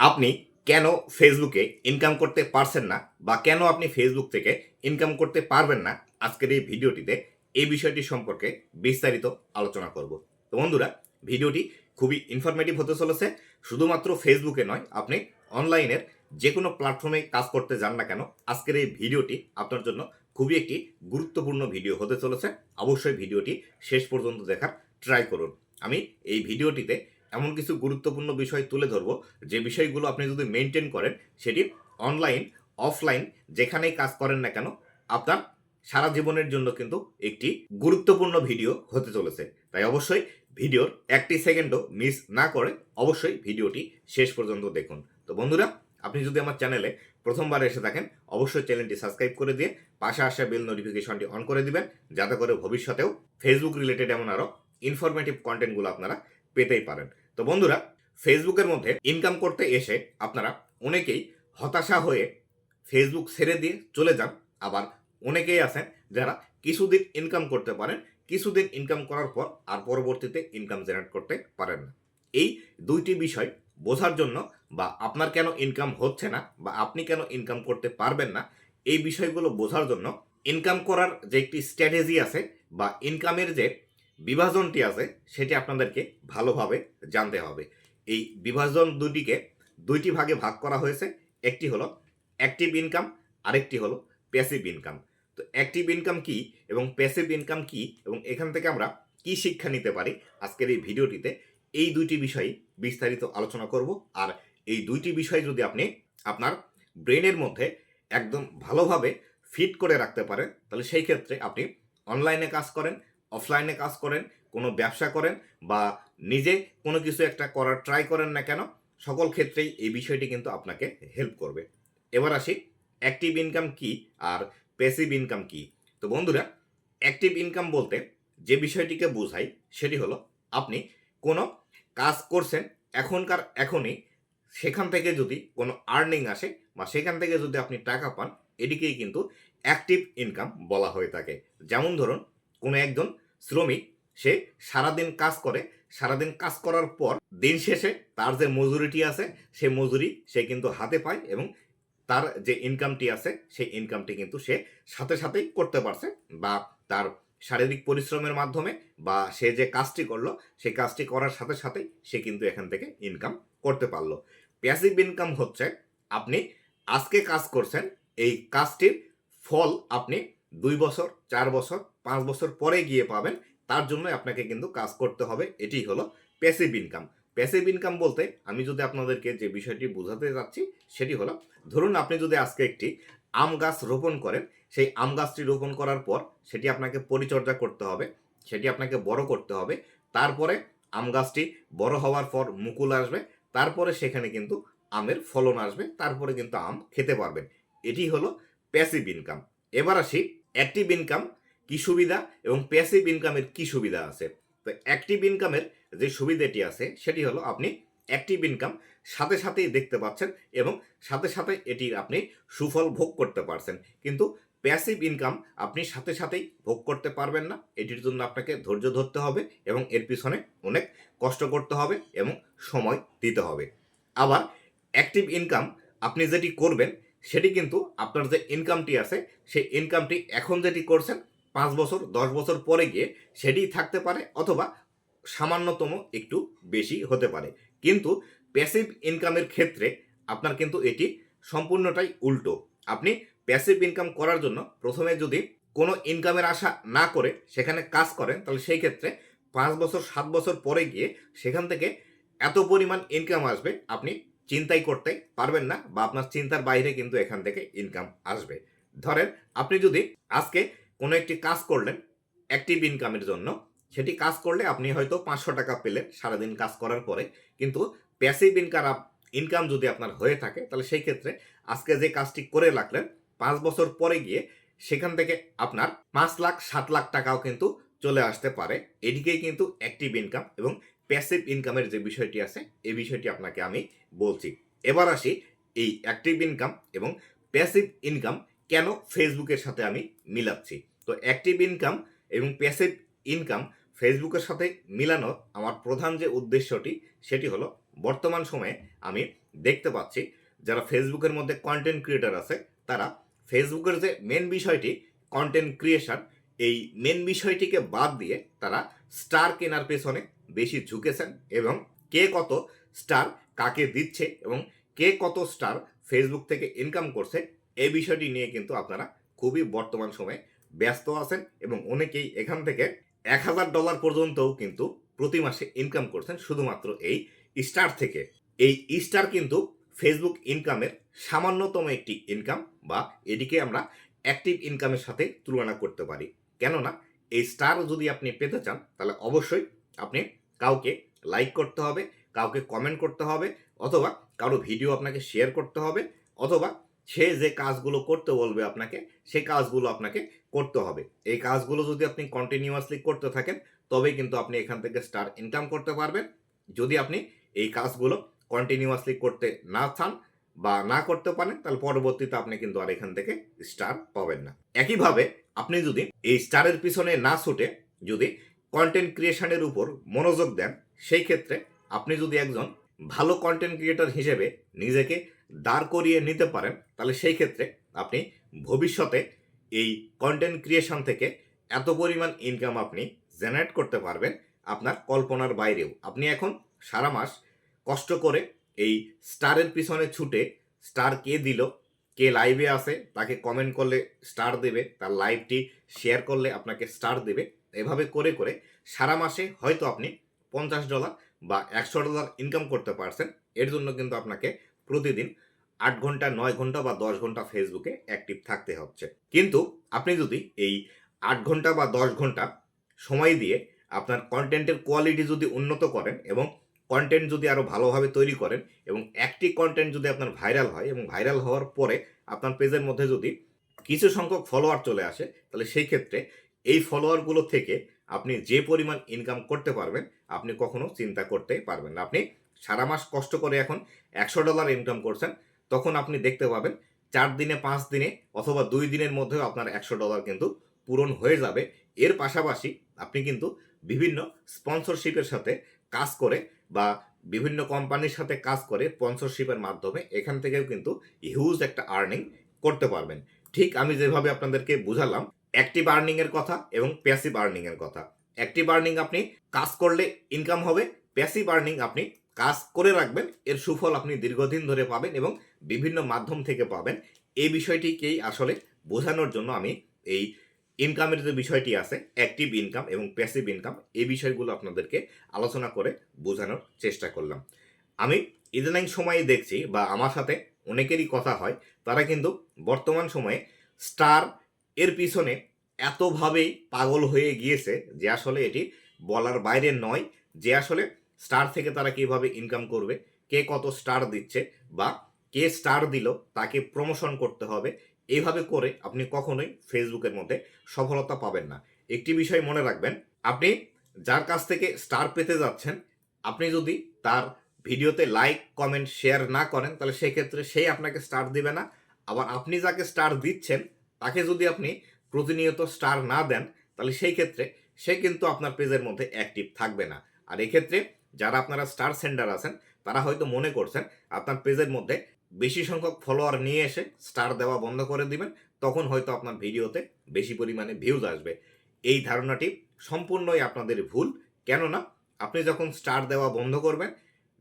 আপনি কেন ফেসবুকে ইনকাম করতে পারছেন না বা কেন আপনি ফেসবুক থেকে ইনকাম করতে পারবেন না? আজকের এই ভিডিওটিতে এই বিষয়টি সম্পর্কে বিস্তারিত আলোচনা করব। তো বন্ধুরা, ভিডিওটি খুবই ইনফরমেটিভ হতে চলেছে। শুধুমাত্র ফেসবুকে নয়, আপনি অনলাইনের যে কোনো প্ল্যাটফর্মে কাজ করতে যান না কেন, আজকের এই ভিডিওটি আপনার জন্য খুবই একটি গুরুত্বপূর্ণ ভিডিও হতে চলেছে। অবশ্যই ভিডিওটি শেষ পর্যন্ত দেখার ট্রাই করুন। আমি এই ভিডিওটিতে এমন কিছু গুরুত্বপূর্ণ বিষয় তুলে ধরবো। যে বিষয়গুলো আপনি যদি মেনটেন করেন, সেটি অনলাইন অফলাইন যেখানেই কাজ করেন না কেন, আপনার সারা জীবনের জন্য কিন্তু একটি গুরুত্বপূর্ণ ভিডিও হতে চলেছে। তাই অবশ্যই ভিডিওর একটি সেকেন্ডও মিস না করে অবশ্যই ভিডিওটি শেষ পর্যন্ত দেখুন। তো বন্ধুরা, আপনি যদি আমার চ্যানেলে প্রথমবার এসে থাকেন, অবশ্যই চ্যানেলটি সাবস্ক্রাইব করে দিয়ে পাশে আসা বেল নোটিফিকেশনটি অন করে দিবেন, যাতে করে ভবিষ্যতেও ফেসবুক রিলেটেড এমন আরও ইনফরমেটিভ কন্টেন্টগুলো আপনারা পেতেই পারেন। তো বন্ধুরা ফেসবুকের মধ্যে ইনকাম করতে এসে আপনারা অনেকেই হতাশা হয়ে ফেসবুক ছেড়ে দিয়ে চলে যান। আবার অনেকেই আছেন যারা কিছুদিন ইনকাম করতে পারেন, কিছুদিন ইনকাম করার পর আর পরবর্তীতে ইনকাম জেনারেট করতে পারেন না। এই দুইটি বিষয় বোঝার জন্য বা আপনার কেন ইনকাম হচ্ছে না বা আপনি কেন ইনকাম করতে পারবেন না, এই বিষয়গুলো বোঝার জন্য ইনকাম করার যে একটি স্ট্র্যাটেজি আছে বা ইনকামের যে বিভাজনটি আছে, সেটি আপনাদেরকে ভালোভাবে জানতে হবে। এই বিভাজন দুটিকে দুইটি ভাগে ভাগ করা হয়েছে। একটি হলো অ্যাক্টিভ ইনকাম আরেকটি হলো প্যাসিভ ইনকাম তো অ্যাক্টিভ ইনকাম কি এবং প্যাসিভ ইনকাম কি এবং এখান থেকে আমরা কি শিক্ষা নিতে পারি? আজকের এই ভিডিওটিতে এই দুইটি বিষয় বিস্তারিত আলোচনা করব। আর এই দুইটি বিষয় যদি আপনি আপনার ব্রেনের মধ্যে একদম ভালোভাবে ফিট করে রাখতে পারেন, তাহলে সেই ক্ষেত্রে আপনি অনলাইনে কাজ করেন অফলাইনে কাজ করেন, কোনো ব্যবসা করেন বা নিজে কোনো কিছু একটা করার ট্রাই করেন না কেন, সকল ক্ষেত্রেই এই বিষয়টি কিন্তু আপনাকে হেল্প করবে। এবার আসি অ্যাক্টিভ ইনকাম কি আর প্যাসিভ ইনকাম কি? তো বন্ধুরা অ্যাক্টিভ ইনকাম বলতে যে বিষয়টিকে বোঝাই সেটি হলো, আপনি কোনো কাজ করছেন, এখনকার এখনই সেখান থেকে যদি কোনো আর্নিং আসে বা সেখান থেকে যদি আপনি টাকা পান, এটিকেই কিন্তু অ্যাক্টিভ ইনকাম বলা হয়ে থাকে। যেমন ধরুন কোনো একজন শ্রমিক, সে সারাদিন কাজ করে, সারাদিন কাজ করার পর দিন শেষে তার যে মজুরিটি আছে, সে মজুরি সে কিন্তু হাতে পায় এবং তার যে ইনকামটি আছে, সেই ইনকামটি কিন্তু সে সাথে সাথেই করতে পারছে বা তার শারীরিক পরিশ্রমের মাধ্যমে বা সে যে কাজটি করল, সেই কাজটি করার সাথে সাথেই সে কিন্তু এখান থেকে ইনকাম করতে পারল। প্যাসিভ ইনকাম হচ্ছে আপনি আজকে কাজ করছেন, এই কাজটির ফল আপনি দুই বছর, চার বছর পাঁচ বছর পরে গিয়ে পাবেন, তার জন্য আপনাকে কিন্তু কাজ করতে হবে। এটি হলো প্যাসিভ ইনকাম প্যাসিভ ইনকাম বলতে আমি যদি আপনাদেরকে যে বিষয়টি বোঝাতে যাচ্ছি, সেটি হলো, ধরুন আপনি যদি আজকে একটি আম গাছ রোপণ করেন, সেই আম গাছটি রোপণ করার পর সেটি আপনাকে পরিচর্যা করতে হবে, সেটি আপনাকে বড় করতে হবে, তারপরে আম গাছটি বড় হওয়ার পর মুকুল আসবে, তারপরে সেখানে কিন্তু আমের ফলন আসবে, তারপরে কিন্তু আম খেতে পারবেন। এটি হলো প্যাসিভ ইনকাম এবার আসি অ্যাক্টিভ ইনকাম কি সুবিধা এবং প্যাসিভ ইনকামের কি সুবিধা আছে? তো অ্যাক্টিভ ইনকামের যে সুবিধাটি আছে, সেটি হলো আপনি অ্যাক্টিভ ইনকাম সাথে সাথেই দেখতে পাচ্ছেন এবং সাথে সাথে এটির আপনি সুফল ভোগ করতে পারছেন। কিন্তু প্যাসিভ ইনকাম আপনি সাথে সাথেই ভোগ করতে পারবেন না। এটির জন্য আপনাকে ধৈর্য ধরতে হবে এবং এর পিছনে অনেক কষ্ট করতে হবে এবং সময় দিতে হবে। আবার অ্যাক্টিভ ইনকাম আপনি যেটি করবেন, সেটি কিন্তু আপনার যে ইনকামটি আছে, সেই ইনকামটি এখন যেটি করছেন পাঁচ বছর, দশ বছর পরে গিয়ে সেটি থাকতে পারে অথবা সামান্যতম একটু বেশি হতে পারে। কিন্তু প্যাসিভ ইনকামের ক্ষেত্রে আপনার কিন্তু এটি সম্পূর্ণটাই উল্টো। আপনি প্যাসিভ ইনকাম করার জন্য প্রথমে যদি কোনো ইনকামের আশা না করে সেখানে কাজ করেন, তাহলে সেই ক্ষেত্রে পাঁচ বছর, সাত বছর পরে গিয়ে সেখান থেকে এত পরিমাণ ইনকাম আসবে, আপনি চিন্তাই করতে পারবেন না বা আপনার চিন্তার বাইরে কিন্তু এখান থেকে ইনকাম আসবে। ধরেন আপনি যদি আজকে কোনো একটি কাজ করলেন অ্যাক্টিভ ইনকামের জন্য, সেটি কাজ করলে আপনি হয়তো পাঁচশো টাকা পেলেন সারাদিন কাজ করার পরে। কিন্তু প্যাসিভ ইনকাম ইনকাম যদি আপনার হয়ে থাকে, তাহলে সেই ক্ষেত্রে আজকে যে কাজটি করে রাখলেন, পাঁচ বছর পরে গিয়ে সেখান থেকে আপনার পাঁচ লাখ, সাত লাখ টাকাও কিন্তু চলে আসতে পারে। এদিকেই কিন্তু অ্যাক্টিভ ইনকাম এবং প্যাসিভ ইনকামের যে বিষয়টি আছে, এই বিষয়টি আপনাকে আমি বলছি। এবার আসি এই অ্যাক্টিভ ইনকাম এবং প্যাসিভ ইনকাম কেন ফেসবুকের সাথে আমি মিলাচ্ছি? তো অ্যাক্টিভ ইনকাম এবং প্যাসিভ ইনকাম ফেসবুকের সাথে মিলানোর আমার প্রধান যে উদ্দেশ্যটি, সেটি হলো বর্তমান সময়ে আমি দেখতে পাচ্ছি যারা ফেসবুকের মধ্যে কন্টেন্ট ক্রিয়েটার আছে, তারা ফেসবুকের যে মেন বিষয়টি কন্টেন্ট ক্রিয়েশন এই মেন বিষয়টিকে বাদ দিয়ে তারা স্টার কেনার পেছনে বেশি ঝুঁকেছেন এবং কে কত স্টার কাকে দিচ্ছে এবং কে কত স্টার ফেসবুক থেকে ইনকাম করছে এই বিষয়টি নিয়ে কিন্তু আপনারা খুবই বর্তমান সময়ে ব্যস্ত আছেন এবং অনেকেই এখান থেকে এক হাজার ডলার পর্যন্তও কিন্তু প্রতি মাসে ইনকাম করছেন শুধুমাত্র এই স্টার থেকে। এই স্টার কিন্তু ফেসবুক ইনকামের সামান্যতম একটি ইনকাম বা এটিকে আমরা অ্যাক্টিভ ইনকামের সাথে তুলনা করতে পারি। কেননা এই স্টার যদি আপনি পেতে চান, তাহলে অবশ্যই আপনি কাউকে লাইক করতে হবে, কাউকে কমেন্ট করতে হবে, অথবা কারও ভিডিও আপনাকে শেয়ার করতে হবে, অথবা সে যে কাজগুলো করতে বলবে আপনাকে সেই কাজগুলো আপনাকে করতে হবে। এই কাজগুলো যদি আপনি কন্টিনিউয়াসলি করতে থাকেন, তবেই কিন্তু আপনি এখান থেকে স্টার ইনকাম করতে পারবেন। যদি আপনি এই কাজগুলো কন্টিনিউয়াসলি করতে না চান বা না করতে পারেন, তাহলে পরবর্তীতে আপনি কিন্তু আর এখান থেকে স্টার পাবেন না। একইভাবে আপনি যদি এই স্টারের পিছনে না ছুটে যদি কন্টেন্ট ক্রিয়েশনের উপর মনোযোগ দেন, সেই ক্ষেত্রে আপনি যদি একজন ভালো কন্টেন্ট ক্রিয়েটর হিসেবে নিজেকে দাঁড় করিয়ে নিতে পারেন, তাহলে সেই ক্ষেত্রে আপনি ভবিষ্যতে এই কন্টেন্ট ক্রিয়েশন থেকে এত পরিমাণ ইনকাম আপনি জেনারেট করতে পারবেন আপনার কল্পনার বাইরেও। আপনি এখন সারা মাস কষ্ট করে এই স্টারের পিছনে ছুটে স্টার কে দিল, কে লাইভে আছে, তাকে কমেন্ট করলে স্টার দেবে, তার লাইভটি শেয়ার করলে আপনাকে স্টার দেবে। এভাবে করে করে সারা মাসে হয়তো আপনি পঞ্চাশ ডলার বা একশো ডলার ইনকাম করতে পারছেন। এর জন্য কিন্তু আপনাকে প্রতিদিন আট ঘণ্টা, নয় ঘণ্টা বা দশ ঘণ্টা ফেসবুকে অ্যাক্টিভ থাকতে হচ্ছে। কিন্তু আপনি যদি এই আট ঘণ্টা বা দশ ঘণ্টা সময় দিয়ে আপনার কন্টেন্টের কোয়ালিটি যদি উন্নত করেন এবং কন্টেন্ট যদি আরও ভালোভাবে তৈরি করেন এবং একটি কন্টেন্ট যদি আপনার ভাইরাল হয় এবং ভাইরাল হওয়ার পরে আপনার পেজের মধ্যে যদি কিছু সংখ্যক ফলোয়ার চলে আসে, তাহলে সেই ক্ষেত্রে এই ফলোয়ারগুলো থেকে আপনি যে পরিমাণ ইনকাম করতে পারবেন, আপনি কখনো চিন্তা করতে পারবেন না। আপনি সারা মাস কষ্ট করে এখন একশো ডলার ইনকাম করছেন, তখন আপনি দেখতে পাবেন চার দিনে, পাঁচ দিনে অথবা দুই দিনের মধ্যেও আপনার একশো ডলার কিন্তু পূরণ হয়ে যাবে। এর পাশাপাশি আপনি কিন্তু বিভিন্ন স্পন্সরশিপের সাথে কাজ করে বা বিভিন্ন কোম্পানির সাথে কাজ করে স্পন্সরশিপের মাধ্যমে এখান থেকেও কিন্তু হিউজ একটা আর্নিং করতে পারবেন। ঠিক আমি যেভাবে আপনাদেরকে বুঝালাম অ্যাক্টিভ আর্নিং এর কথা এবং প্যাসিভ আর্নিং এর কথা। অ্যাক্টিভ আর্নিং আপনি কাজ করলে ইনকাম হবে প্যাসিভ আর্নিং আপনি কাজ করে রাখবেন, এর সুফল আপনি দীর্ঘদিন ধরে পাবেন এবং বিভিন্ন মাধ্যম থেকে পাবেন। এই বিষয়টিকেই আসলে বোঝানোর জন্য আমি এই ইনকামের যে বিষয়টি আছে অ্যাক্টিভ ইনকাম এবং প্যাসিভ ইনকাম এই বিষয়গুলো আপনাদেরকে আলোচনা করে বোঝানোর চেষ্টা করলাম। আমি ইদানিং সময়ে দেখছি বা আমার সাথে অনেকেরই কথা হয়, তারা কিন্তু বর্তমান সময়ে স্টার এর পিছনে এতভাবেই পাগল হয়ে গিয়েছে যে আসলে এটি বলার বাইরে নয়, যে আসলে স্টার থেকে তারা কীভাবে ইনকাম করবে, কে কত স্টার দিচ্ছে বা কে স্টার দিল তাকে প্রমোশন করতে হবে এইভাবে করে আপনি কখনোই ফেসবুকের মধ্যে সফলতা পাবেন না। একটি বিষয় মনে রাখবেন, আপনি যার কাছ থেকে স্টার পেতে যাচ্ছেন, আপনি যদি তার ভিডিওতে লাইক কমেন্ট শেয়ার না করেন, তাহলে সেক্ষেত্রে সেই আপনাকে স্টার দিবে না। আবার আপনি যাকে স্টার দিচ্ছেন, তাকে যদি আপনি প্রতিনিয়ত স্টার না দেন, তাহলে সেই ক্ষেত্রে সে কিন্তু আপনার পেজের মধ্যে অ্যাক্টিভ থাকবে না। আর এক্ষেত্রে যারা আপনারা স্টার সেন্ডার আছেন, তারা হয়তো মনে করছেন আপনার পেজের মধ্যে বেশি সংখ্যক ফলোয়ার নিয়ে এসে স্টার দেওয়া বন্ধ করে দিবেন, তখন হয়তো আপনার ভিডিওতে বেশি পরিমাণে ভিউজ আসবে। এই ধারণাটি সম্পূর্ণই আপনাদের ভুল, কেননা আপনি যখন স্টার দেওয়া বন্ধ করবেন,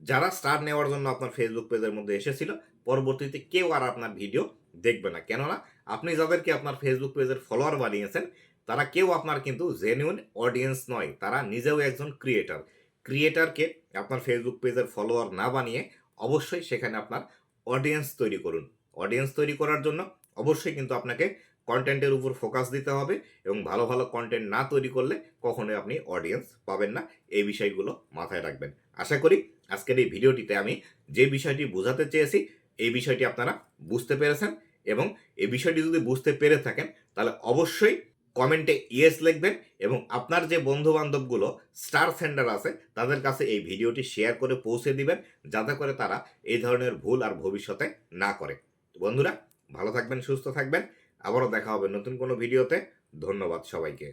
যারা স্টার নেওয়ার জন্য আপনার ফেসবুক পেজের মধ্যে এসেছিল, পরবর্তীতে কেউ আর আপনার ভিডিও দেখবে না। কেননা আপনি যাদেরকে আপনার ফেসবুক পেজের ফলোয়ার বানিয়েছেন, তারা কেউ আপনার কিন্তু জেনুইন অডিয়েন্স নয়, তারা নিজেও একজন ক্রিয়েটার ক্রিয়েটারকে আপনার ফেসবুক পেজের ফলোয়ার না বানিয়ে অবশ্যই সেখানে আপনার অডিয়েন্স তৈরি করুন। অডিয়েন্স তৈরি করার জন্য অবশ্যই কিন্তু আপনাকে কন্টেন্টের উপর ফোকাস দিতে হবে এবং ভালো ভালো কন্টেন্ট না তৈরি করলে কখনোই আপনি অডিয়েন্স পাবেন না। এই বিষয়গুলো মাথায় রাখবেন। আশা করি আজকের এই ভিডিওটিতে আমি যে বিষয়টি বোঝাতে চেয়েছি, এই বিষয়টি আপনারা বুঝতে পেরেছেন এবং এই বিষয়টি যদি বুঝতে পেরে থাকেন, তাহলে অবশ্যই কমেন্টে ইয়েস লিখবেন এবং আপনার যে বন্ধুবান্ধবগুলো স্টার সেন্ডার আছে, তাদের কাছে এই ভিডিওটি শেয়ার করে পৌঁছে দিবেন, যাতে করে তারা এই ধরনের ভুল আর ভবিষ্যতে না করে। বন্ধুরা, ভালো থাকবেন, সুস্থ থাকবেন। আবারও দেখা হবে নতুন কোনো ভিডিওতে। ধন্যবাদ সবাইকে।